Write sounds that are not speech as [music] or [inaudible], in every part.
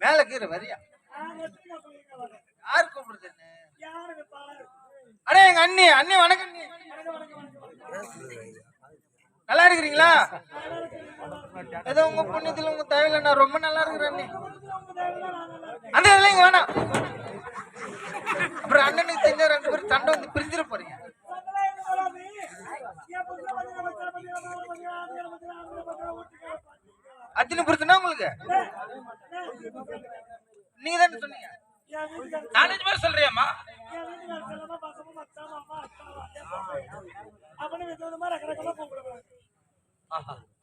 மேல கீரை வரியா? யார் கூப்பிடுறது அடே எங்க அண்ணி அண்ணி வணக்கம் நல்லா இருக்கிறீங்களா? ஏதோ உங்க புண்ணியத்துல உங்க தேவையில்ல நான் ரொம்ப நல்லா இருக்கிறேன் அண்ணி. அந்த இதெல்லாம் இங்க வேணாம் அப்புறம் அண்ணனுக்கு தெரிஞ்ச ரெண்டு பேரும் சண்டை வந்து பிரிஞ்சிட போறீங்க. அத்தனை புரிச்சுனா உங்களுக்கு? நீங்க தானே சொன்னீங்க. என் வீட்டுக்காரர் நாலஞ்சு பேர் சொல்றியாம்மா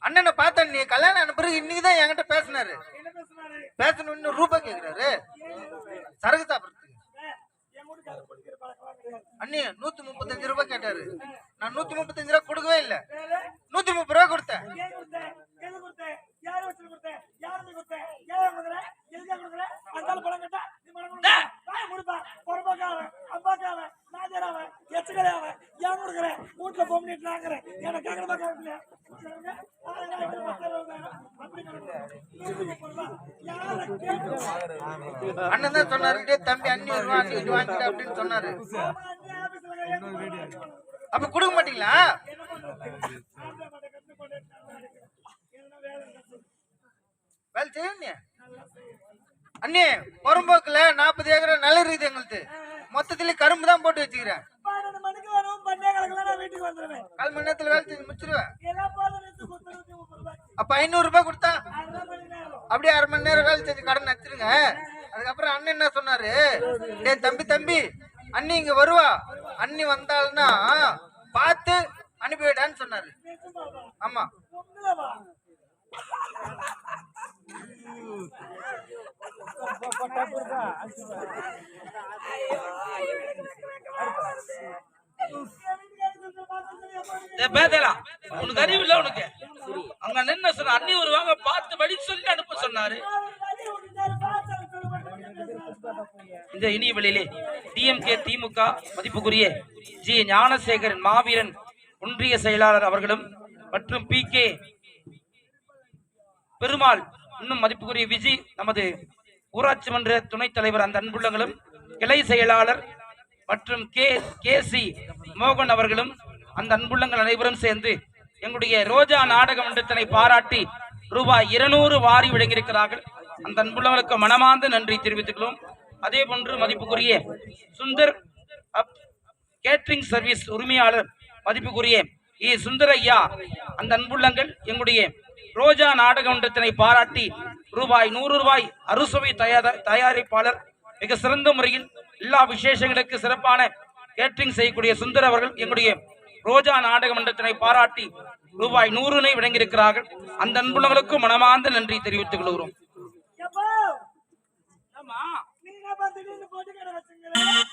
அண்ணனை பார்த்த நீ கல்யாணம் அனுப்புற இன்னைக்கு தான் என்கிட்ட பேசினாரு. என்ன பேசுனாரு? பேசணும் இன்னும் ரூபாய் கேக்குறாரு. சரக்கு சாப்பிடுறதுக்கு. அண்ணி நூத்தி முப்பத்தஞ்சு ரூபாய் கேட்டாரு. நான் நூத்தி முப்பத்தஞ்சு ரூபாய் கொடுக்கவே இல்லை. நூத்தி முப்பது ரூபாய் கொடுத்தேன். யார் வச்சு கொடுத்த? யாருக்கு கொடுத்த? ஏன் கொடுக்குற? எதுக்காக கொடுக்குற? அந்தால பணம் கேட்டா, நீ பணம் கொடுக்க? மூடுப்பா. பொறுப்பாக்காவன், அப்பாக்காவன், நாதியாராவன், எச்சுக்கலையாவன். ஏன் கொடுக்குற? வீட்டுல போக முடியலாங்கிறேன். எனக்கு. யாரை கேட்டு? அண்ணன் தான் சொன்னாரு "டேய் தம்பி அண்ணி வருவா அண்ணி வாங்கிட்டு அப்படின்னு சொன்னாரு. அப்ப கொடுக்க மாட்டீங்களா என்ன பண்றது? ஆம்பளை மாட்டை கட்டு போட்டு நல்லா இருக்கு. எதுனா வேலை இருந்தா சொல்லு. வேலை செய்ய அண்ணி புறம்போக்குல நாற்பது ஏக்கர் நிலம் இருக்குது எங்களுக்கு மொத்தத்துல கரும்பு தான் போட்டு வச்சுக்கிறேன். கால் மணி நேரத்துல வேலை செஞ்சு முடிச்சிருவேன். அப்ப ஐநூறு ரூபாய் கொடுத்தா? அப்படியே அரை மணி நேரம் வேலை செஞ்சு கடன் நடிச்சிருங்க அதுக்கப்புறம் அண்ணன் என்ன சொன்னாரு? டேய் தம்பி தம்பி அண்ணி இங்க வருவா. அண்ணி வந்தாள்னா பார்த்து அனுப்பிவிடான்னு சொன்னாரு? ஆமா உண்மையாவா? என் வீட்டுக்காரர் சொல்ற மாதிரி சொல்லி எப்ப நீங்க ஏய், பேதலா உனக்கு அறிவு இல்ல உனக்கு? அங்க நின்னு சொன்ன அண்ணி வருவாங்க பார்த்து படி சொல்லி அனுப்ப சொன்னாரு. இந்த இனிய வெளியிலே டிஎம்கே திமுக மதிப்புக்குரிய ஜி ஞானசேகரன் மாவீரன் ஒன்றிய செயலாளர் அவர்களும் மற்றும் பி கே பெருமாள் இன்னும் மதிப்புக்குரிய விஜி நமது ஊராட்சி மன்ற துணைத் தலைவர் அந்த அன்புள்ளங்களும் கிளை செயலாளர் மற்றும் கே கே சி மோகன் அவர்களும் அந்த அன்புள்ளங்கள் அனைவரும் சேர்ந்து எங்களுடைய ரோஜா நாடக மன்றத்தினை பாராட்டி ரூபாய் இருநூறு வாரி வழங்கியிருக்கிறார்கள் அந்த அன்புள்ளங்களுக்கு மனமார்ந்த நன்றி தெரிவித்துக்கிறோம் அதே போன்று மதிப்புக்குரிய சுந்தர் அப் கேட்ரிங் சர்வீஸ் உரிமையாளர் மதிப்புக்குரிய இ. சுந்தர் ஐயா அந்த அன்புள்ளங்கள் எங்களுடைய ரோஜா நாடக மன்றத்தினை பாராட்டி ரூபாய் நூறு ரூபாய் அறுசுவை தயார தயாரிப்பாளர் மிக சிறந்த முறையில் எல்லா விசேஷங்களுக்கு சிறப்பான கேட்டரிங் செய்யக்கூடிய சுந்தர் அவர்கள் எங்களுடைய ரோஜா நாடக மன்றத்தினை பாராட்டி ரூபாய் நூறுனை வழங்கியிருக்கிறார்கள். அந்த அன்புள்ளங்களுக்கும் மனமார்ந்த நன்றி தெரிவித்துக் கொள்கிறோம்?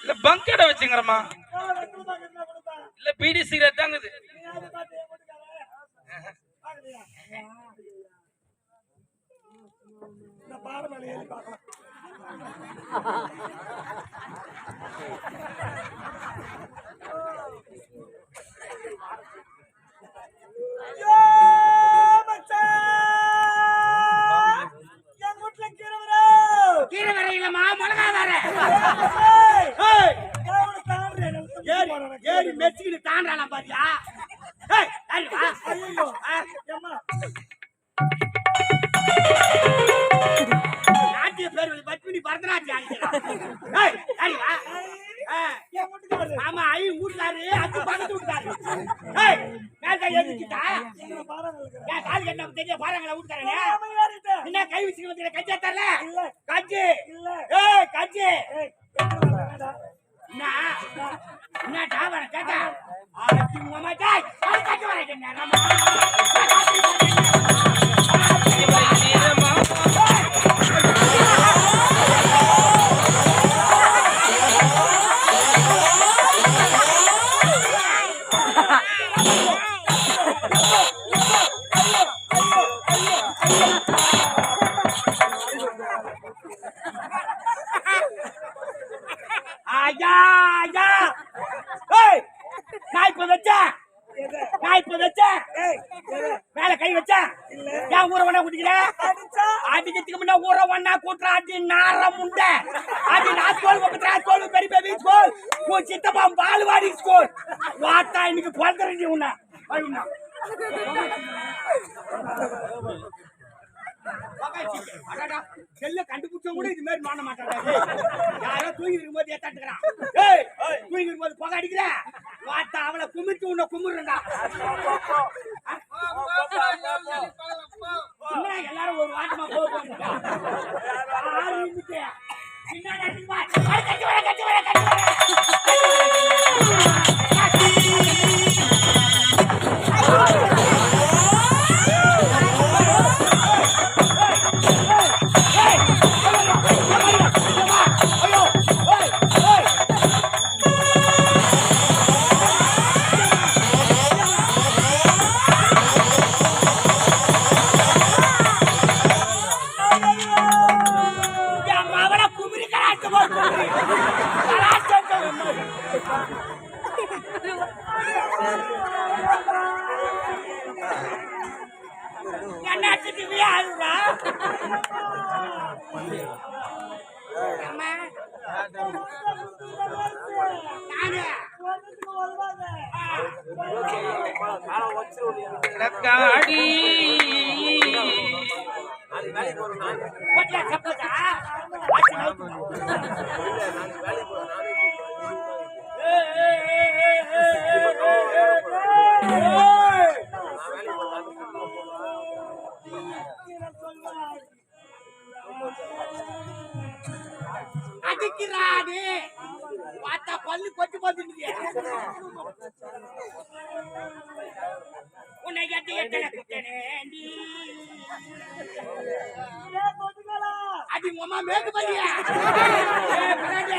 இல்ல வச்சுங்கிறமா பாக்கு இருந்தா கொடுப்பா? இல்ல பீடி சிகரெட் தாங்குது நீ யாரு பாத்து என் வீட்டுக்காரர்? பாக்கலையா? இந்த பாறை மேல ஏறி பார்க்கலாம். கீரை. கீரை வரையிலமா மிளகா வர. ஏறி மெச்சிக்கிட்டு தாண்டாலாம் பாத்தியா? ஏய் யாரு பரதநாட்டியம். ஆமா ஐ வீட்டுக்காரு அது பக்கத்து பாருங்க இருக்கிறேன். ஏன் கால் கட்ட தெரிய பாருங்களா ஏறிட்டேன். என்ன கை வச்சுக்க வந்து கட்சியா தரல ஏய், எங்க வரேன்டா? என்ன? என்ன டாவர கேட்டா? ஆட்டி உமா டாய் அது கட்சி வரேன் இப்ப கை வச்ச? ஏன் ஊரை ஒண்ணா குடிக்கிற அடிக்கிறதுக்கு முன்ன ஊரை ஒண்ணா கூட்டுற அடி உண்ட அடி நான் ஸ்கூல் பக்கத்துல ஸ்கூல் பெரிய பெரிய ஸ்கூல் சித்தப்பா பால்வாடி ஸ்கூல். வாத்தா இன்னைக்கு உன்ன. அப்படின்னா செல்ல கண்டுபிடிச்ச கூட இது மாதிரி மாட்ட மாட்டாங்க. யாரோ தூங்கி இருக்கும்போது ஏத்தாட்டுக்கிறான். தூங்கி இருக்கும்போது புகை அடிக்கிறேன். வாத்தா அவளை குமிச்சு உன்னை கும்பிடுறா எல்லாரும் ஒரு வாட்டமா போவாங்க ஆறு நிமிஷம் பின்னாடி லக்காடி Yeah, yeah, yeah.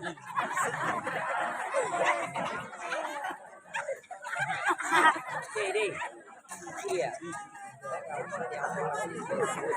ஆ. யார் மகாராஜா நான் கோவப்படல.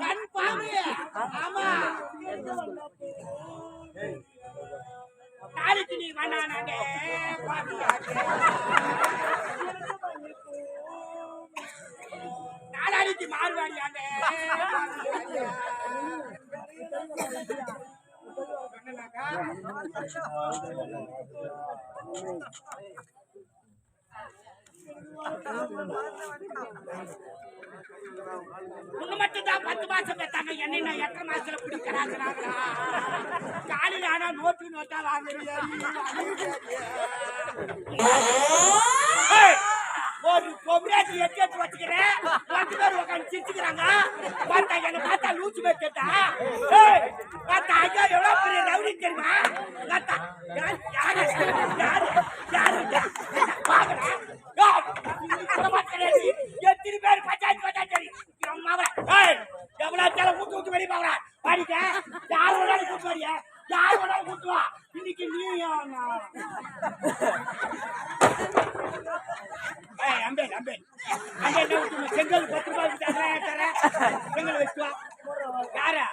கண் பாரு. ஆமா. நாளைக்கு நீ வேணானாண்டே பாடியாச்சு. நாளாடிக்கு மாறுவாடியாண்டே பாடியாச்சு. உங்க மட்டும் தான் பத்து மாசம் பெத்தாங்க என்னை நான் எத்தனை மாசத்துல பிடிக்கிறாங்க காலையில் ஆனா நோட்டு நோட்டா வாங்க ஒரு பொம்பளாட்டி எட்டு எட்டு வச்சுக்கிறேன். பத்து பேர் உட்காந்து சிரிச்சுக்கிறாங்க. பார்த்தா என்ன பார்த்தா லூச்சு பேர் கேட்டா ஏய், பார்த்தா ஐயா எவ்வளவு பெரிய ரவுடி தெரியுமா பார்த்தா யார் யாரு யாரு யாரு பாக்குறேன் எத்தனை பேர் பஞ்சாயத்து பஞ்சாயத்து எவ்வளவு தேவை கூட்டு விட்டு வெளியே பாக்குறா பாடிக்க யார் வேணாலும் கூட்டு வாடிய யார் வேணாலும் கூட்டு வா இன்னைக்கு நீ ஏய் அம்பே அம்பே அம்பே என்ன விட்டு செங்கல் பத்து ரூபாய்க்கு தரேன் தரேன் செங்கல் வச்சுட்டு வா யாரா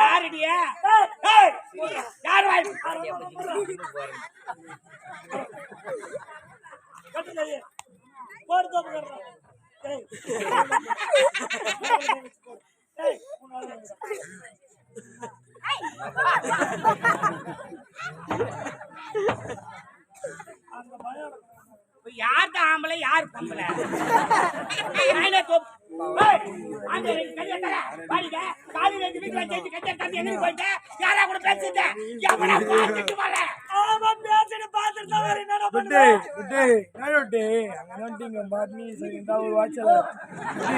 யாருடிய யார் வாய் கட்டுலையே போடு தோப்பு கட்டுறோம் ஏய் ஏய் உன்னால அந்த பயம் யார் தான் ஆம்பளை யார் பொம்பளை? [laughs] காலையில இருந்து வீட்டுல தம்பி எங்க? யாரா கூட? எவனா? ஆமா பேசிட்டு தான் என்னடா சரி இந்த ஒரு வாட்சல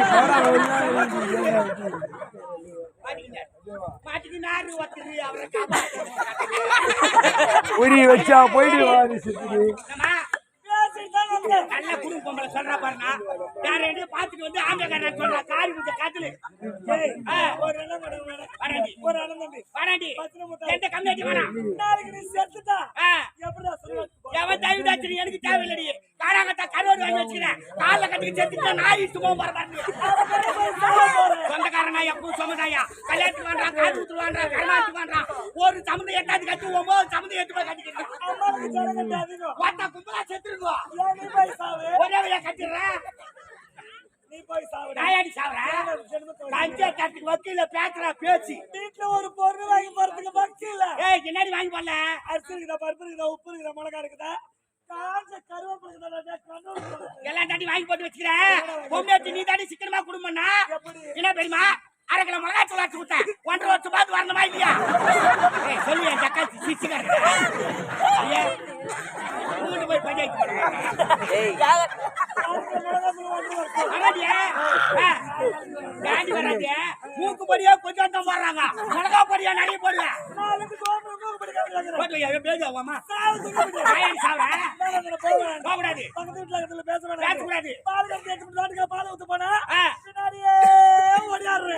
போடா அவரை. உரி வச்சா போயிடு வாரி சுத்தி என்னம்மா? பேசிட்டு தான் வந்தேன் நல்ல குடும்ப பொம்பளை சொல்றா வேற எதையும் பார்த்துட்டு வந்து ஆந்திரக்காரன் சொல்றா. காரி முத்த காத்துல. ஒரு வராண்டி. ஒரு அண்ணன் வராண்டி. எந்த கம்மியாட்டி வேணாம் நாளைக்கு நீ செத்துட்டா? ஆ. எப்படிடா சொல்லுவேன் எவன் தயவு தாச்சு எனக்கு தேவையில்லடி. காராகத்தா கருவாடு வாங்கி வச்சுக்கிறேன் காலைல கட்டிக்கு செத்துட்டு நாய் இட்டு போக போற பாருங்க. சொந்தக்காரனா எப்பவும் சொமதாயா கல்யாணத்துக்கு வேண்டாம் காது ஊத்து வேண்டாம் கல்யாணத்துக்கு வேண்டாம் ஒரு சம்மந்தம் எட்டாவது கட்டி ஒன்பது சம்மந்தம் எட்டு போய் கட்டிக்கிறேன் கும்பலா செத்துருக்கோம் போய் சாவு. ஒரே வழியா கட்டிடுறேன் நீ போய் சாவு. நாயாடி வக்கீல பேசுற பேச்சு. வீட்டுல ஒரு பொருள் வாங்கி போறதுக்கு இல்ல ஏய் என்னடி வாங்கி போடல. அரிசி இருக்குதா பருப்பு இருக்குதா உப்பு இருக்குதா மிளகா இருக்குதா? எல்லாம் தாண்டி வாங்கி போட்டு வச்சுக்கிறேன் பொம்மையாச்சு நீ தாண்டி சிக்கனமா குடும்பம்னா? என்ன தெரியுமா? அரை கிலோ மிளகா தூள் கொடுத்தேன். ஒன்றரை வருஷம் பார்த்து வரணுமா இல்லையா? சொல்லு என் தக்காளி சிச்சுக்காரு போய் பஞ்சாயத்து மூக்கு கொஞ்சம் தான் போடுறாங்க மிளகா பொடியா நிறைய போடுவேன் போக போகக்கூடாது பக்கத்து பேசக்கூடாது பால் ஊத்து பால் போனா, பின்னாடியே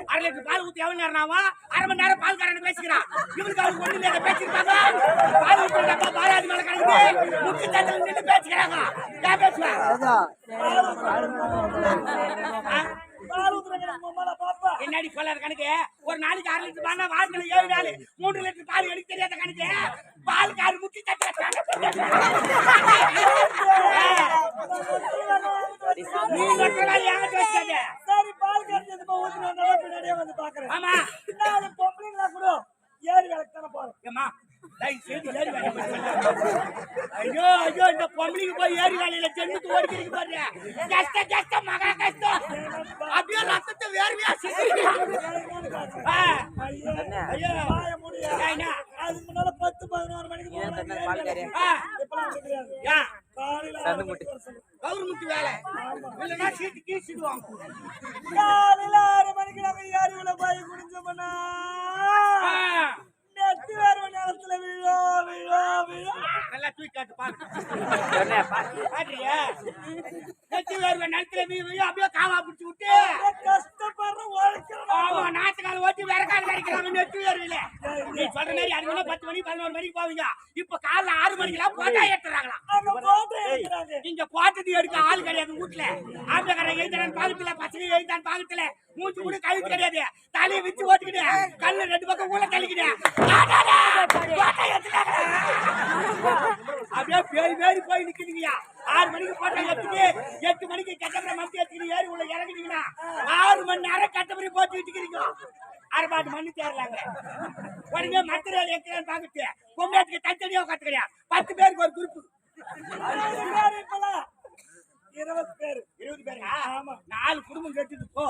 அரை லிட்டர் பால் ஊத்தி எவ்வளவு நேரம் ஆகும் அரை மணி நேரம் பால் காரன் பேசிக்கிறான் இவனுக்கு அவனுக்கு ஒண்ணு இல்லையா பேசிருப்பாங்க பால் ஊத்துற கிடக்குது முக்கிய தட்டில் நின்று பேசுவேன் உம்மால பாப்பா. என்னடி சொல்லாத கணக்கு ஒரு நாளைக்கு அரை லிட்டர் பால் வாரத்துல ஏழு நாள் மூன்று லிட்டர் பால் எடுக்க தெரியாத கணக்கு பால் காரு முக்கிய நீ மட்டும் சரி, பால் ஊத்திட்டு வந்தாலும் பின்னாடியே வந்து பாக்குறேன். ஆமா பொம்பளைங்களா கூட ஏரி வேலைக்கு தானே போறோம். ஏறி. ஐயோ ஐயோ இந்த பொம்பளைக்கு போய் ஏறி வேலையில சென்னுக்கு ஓடிக்கிறீங்க பாரு கஷ்டம் கஷ்டம் மகா கஷ்டம். அப்படியே ரத்தத்தை வேர்வையா ஐயோ, அதுக்கு முன்னால பத்து பதினோரு மணிக்கு? காலையில. கவர்மெண்ட் வேலை. இல்லைன்னா சீட்டு கீழ்ச்சிடுவாங்க காலையில ஆறு மணிக்கு நம்ம ஏரி உள்ள போய் குடிச்சோம்னா ஆ, நெத்தி வேறு நேரத்துல விழோ விழோ விழோ நல்லா தூக்கி காட்டு பாரு நிலத்துல வீ அப்படியே காவா பிடிச்சி விட்டு. ஆமா நாட்டுக்கால ஓட்டி வேற கால் கிடைக்கிறாங்க நெத்தி வருவில நீ சொல்ற மாதிரி அது பத்து மணி பதினோரு மணிக்கு போவீங்க. இப்ப காலைல ஆறு மணிக்கெல்லாம் போட்டா ஏற்றுறாங்களா இங்க போட்டது எடுக்க ஆள் கிடையாது வீட்டுல ஆம்பளக்காரன் எழுத்தான் பாகத்துல பசங்க எழுதான் பாகத்துல மூச்சு கூட கழுத்து கிடையாது. தலையை வச்சு ஓட்டுக்கிட்டு கண்ணு ரெண்டு பக்கம் ஊழ தள்ளிக்கிட்டேன் அப்படியே பேரி பேரி போய் நிக்குதுங்கய்யா ஆறு மணிக்கு போட்டா எடுத்துட்டு எட்டு மணிக்கு கட்டப்பட மத்தி எடுத்துக்கிட்டு ஏறி உள்ள இறங்குனீங்கன்னா ஆறு மணி நேரம் கட்டப்படி போட்டுக்கிட்டு விட்டுக்கிறீங்க. அரைபாட்டு மண்ணு தேரலாங்க உடனே மத்திரையில் எத்தனை பார்த்துட்டு பொம்மையாட்டுக்கு தனித்தனியாக கத்துக்கிறியா பத்து பேருக்கு ஒரு குறிப்பு. இருபது பேர். இருபது பேர்? ஆமா. நாலு குடும்பம் கட்டுது போ.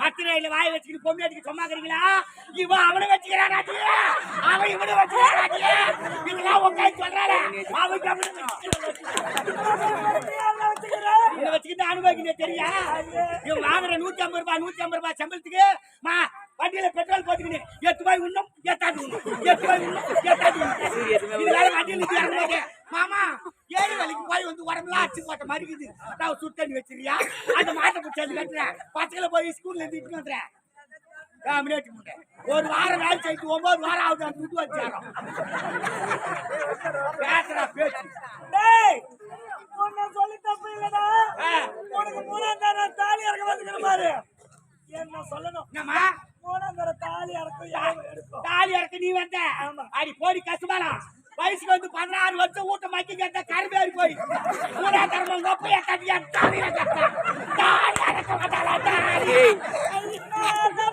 மத்திரையில வாய வச்சுக்கிட்டு பொம்மையாட்டுக்கு சும்மாக்குறீங்களா இவன் அவனை வச்சுக்கிறானாட்டி அவன் இவனை வச்சுக்கிறானாட்டி இதெல்லாம் உட்காந்து சொல்றாரு அவன் வச்சுக்கிறான். வச்சுக்கிட்டு அனுபவிக்கிறேன் தெரியா இவன் வாங்குற நூத்தி ஐம்பது ரூபாய் நூத்தி ஐம்பது ரூபாய் சம்பளத்துக்கு மா வண்டியில பெட்ரோல் போட்டுக்கிட்டு எட்டு ரூபாய் உண்ணும் எட்டாது உண்ணும். எட்டு ரூபாய் உண்ணும் எட்டாது உண்ணும். வண்டியில் மாமா போய் வந்து உடம்புலாம் அச்சு போட்ட மாதிரி இருக்குது நான் சுடு தண்ணி வச்சிருக்கியா? அந்த மாட்டை பிடிச்சி கட்டுறேன். பசங்களை போய் ஸ்கூல்ல இருந்து இட்டு வந்துறேன் முட்டை ஒரு வாரம் வேலை செய்து ஒன்பது வாரம் ஆகுது அந்த துட்டு வச்சாரோம் பேசுறா பேச்சு சொல்லி தப்பு இல்லடா. உனக்கு மூணாம் தர தாலி இறக்க வந்துக்கிற பாரு. என்ன சொல்லணும்? என்னம்மா? மூணாம் தர தாலி இறக்கும் தாலி இறக்க நீ வந்த. அடி போடி கஷ்டமாடா வயசுக்கு வந்து பதினாறு வருஷம் ஊட்ட மாக்கி கேட்ட கரும்பேறி போய். ஊரா தர்மம் ஒப்பைய கட்டியா தாலி இறக்க தாலி இறக்க மாட்டாளா தாலி.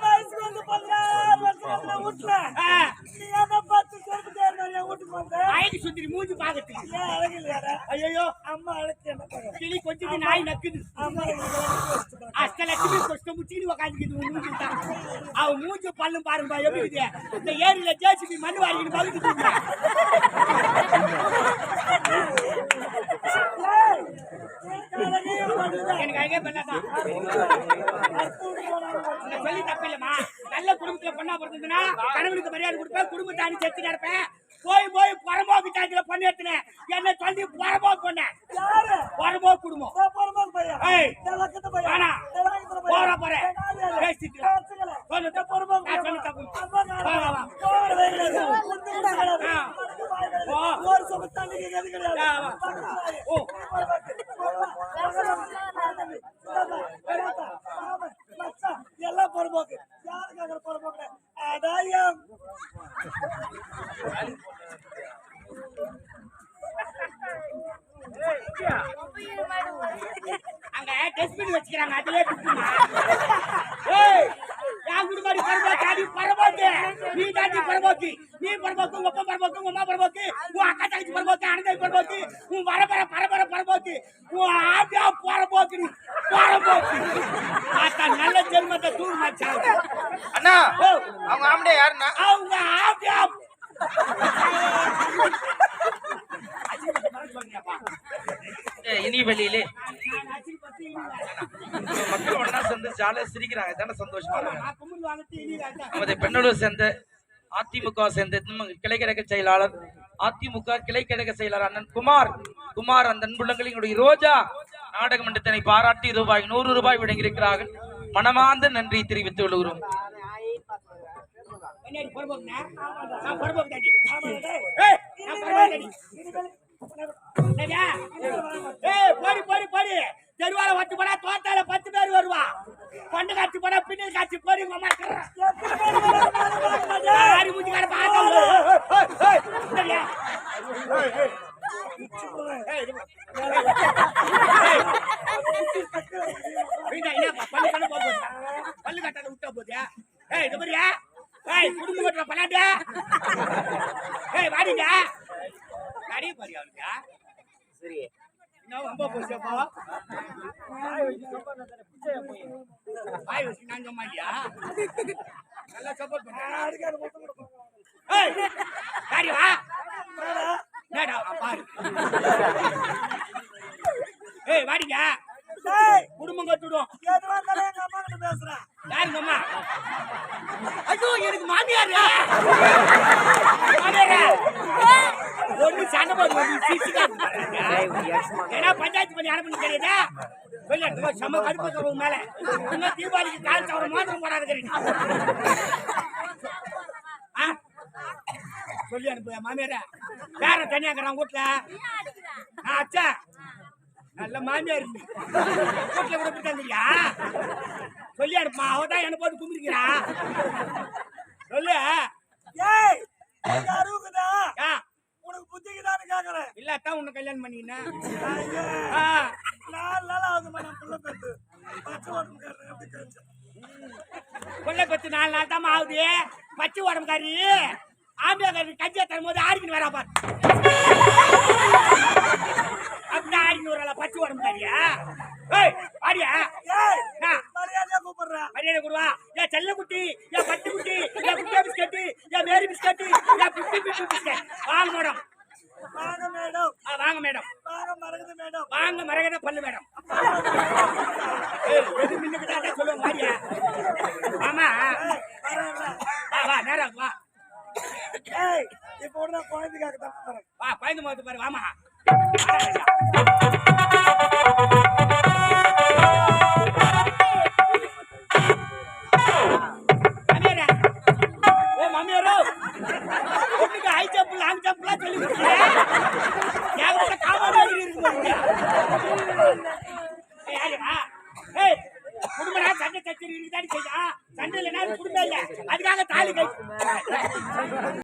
வயசுக்கு வந்து பதினாறு வருஷம் ஊட்டல வீட்டுல ஆ, நீ என்ன பத்து செருப்பு தேர் மாதிரியா வீட்டுக்கு வந்த சுந்தரி மூஞ்சி பாக்கத்துக்கு அழகு இல்லையாடா ஐயோ அம்மா அழைச்சி என்ன கிளி கொஞ்சம் நாய் நக்குது. அஷ்டலட்சுமி கொஸ்ட முச்சின்னு உக்காந்துக்குது உன் மூஞ்சி அவன் மூஞ்சி பல்லும் பாருங்கப்பா எப்படி இருக்குது? இந்த ஏரியில ஜேசிபி மண்ணு வாரிக்கிட்டு பகுதி. எனக்கு அழகே பண்ணாதான் சொல்லி தப்பு இல்லம்மா. நல்ல குடும்பத்துல பொண்ணா பிறந்ததுன்னா கணவனுக்கு மரியாதை கொடுப்பேன் குடும்பத்தை அனுப்பிச்சு வச்சு கிடப்பேன் போய் போய் புறம்போக்கு சாய்ச்சில பொண்ணு எடுத்துனேன் என்ன சொல்லி புறம்போக்கு பொண்ணேன் யாரு புறம்போக்கு குடும்பம் நான் பொறுப்பாக்கு பையன் ஏய். நான் லக்கத்து பையன் வேணாம். நான் லக்கத்து பையன். போறா போறேன். நான் யாரு? பேசிட்டு. நான் வச்சுக்கல. சொல்லு. நான் பொறுப்பாக்கு நான் பையன். சொல்லி தப்பு. அம்மா நான் வா, வா, வா. போற வேலை கிடையாது. முந்தி முந்தி கிடையாது. ஆ. மறுபடியும் வாய் கிடையாது. போ. ஒரு சொம்பு தண்ணிக்கு எது கிடையாது. வா, வா. பக்கத்து வாய். ஓ. பொறுப்பாக்கு. பொறுப்பாக்கு. இந்தாப்பா, இந்தாப்பா, மாமா, மச்சான், எல்லாம் பொறுப்பாக்கு. யாருக்காக பொறுப்பாக்கு? அதாயம். அங்க டஸ்ட்பின் வச்சுக்கிறாங்க அதுலயே துப்புமா ஏய் என் குடும்பம் பரபோக்கு அது பரபோக்கு நீ தாண்டி பரபோக்கு நீ பரபோக்கு உங்க அப்பா பரபோக்கு உங்க அம்மா பரபோக்கு உன் அக்கா தங்கச்சி பரபோக்கு அனந்தை பரபோக்கு உன் வரபர பரபர பரபோக்கு உன் ஆபியா பரபோக்கு நீ பரபோக்கு ஆத்தா நல்ல ஜென்மத்தை தூர் மச்சான். அண்ணா அவங்க ஆம்பளை யாருண்ணா? அவங்க ஆபியா இனி வெளியிலே ஒன்னா சேர்ந்து ஜாலியா சிரிக்கிறாங்க. தானே சந்தோஷமா நமது பெண்ணூர் சேர்ந்த அதிமுக சேர்ந்த கிளை செயலாளர் அதிமுக கிளை கழக செயலாளர் அண்ணன் குமார் குமார் அந்த அன்புள்ளங்கள் எங்களுடைய ரோஜா நாடக மன்றத்தினை பாராட்டி ரூபாய் நூறு ரூபாய் வழங்கியிருக்கிறார்கள். மனமார்ந்த நன்றி தெரிவித்துக் கொள்கிறோம். தெருவால ஒட்டு போனா தோட்டால பத்து பேர் வருவா. பொண்ணு காட்சி போனா பின்னல் காட்சி போடி உங்க. சரியா? வீட்டா, என்னப்பா, பல்லு கட்டாத விட்டா போகுதா? ஏய், இது மாதிரியா? ஏய், குடும்பம் கட்டுற பல்லாண்டா? ஏய், வாடிங்க. வாடிய பாரு அவனுக்கு. என்ன வம்பா போச்சேப்பா? வாய் வச்சு நான் இல்லையா? நல்லா support பண்றேன். ஏய், வாடி வா. என்னடா, வா, பாரு. ஏய், வாடிங்க. டேய், குடும்பம் கட்டுடும் எதுவா இருந்தாலும் எங்க அம்மா கிட்ட பேசுறேன் யாருங்க அம்மா ஐயோ எனக்கு மாமியாரு மாமியாரா ஒண்ணு சண்டை போட்டு வந்து சிரிச்சுக்காது பாருங்க. ஏன்னா பஞ்சாயத்து பண்ணி அனுப்பணும் தெரியுதா செம்ம கடுப்பு உன் மேல. இன்னும் தீபாவளிக்கு கால் சவர மோதிரம் போடாதுக்கிறீங்க ஆ? சொல்லி அனுப்பு மாமியார? வேற தனியா இருக்கிறான் வீட்டுல ஆ, அச்சா நல்ல மாமியார். வீட்டுல கூட இப்படி தந்துறியா சொல்லி அனுப்புமா அவதான் என்ன போட்டு கும்பிடுக்கிறா சொல்லு. ஏய் உனக்கு உனக்கு புத்திக்குதான்னு கேக்குறேன். இல்லாதான் உன்னை கல்யாணம் பண்ணிக்கினேன் நாலு நாள் ஆகுதுமா நான் புள்ள பெத்து. பச்சை உடம்பு கேட்டேன் கொள்ளை பத்து நாலு நாள் தான் ஆகுது. பச்சை உடம்புக்காரி ஆம்பியாக்காரி கஞ்சியை தரும்போது ஆடிக்கின்னு வரா பாரு. அப்படிதான் ஆடிக்கின்னு வரல பச்சை உடம்புக்காரியா ஏய் ஆடியா ஏய் ஆ, மரியாதையா கூப்பிடுறேன் மரியாதை கொடுவா? ஏன் செல்லக்குட்டி ஏன் பட்டு குட்டி ஏன் குட்டியா பிஸ்கட்டு ஏன் மேரி பிஸ்கட்டு ஏன் பிஸ்கட் வாங்க மேடம். வாங்க மேடம். வாங்க மேடம். வாங்க மறக்குது மேடம். வாங்க மரகத பல்லு மேடம். எது மின்னுக்கு தான் சொல்லுவோம் வாடியா ஆமா. வா வா நேரம் வா. ஏய் இப்போ கூட நான் குழந்தைக்காக தான் வா பயந்து பாரு வாமா.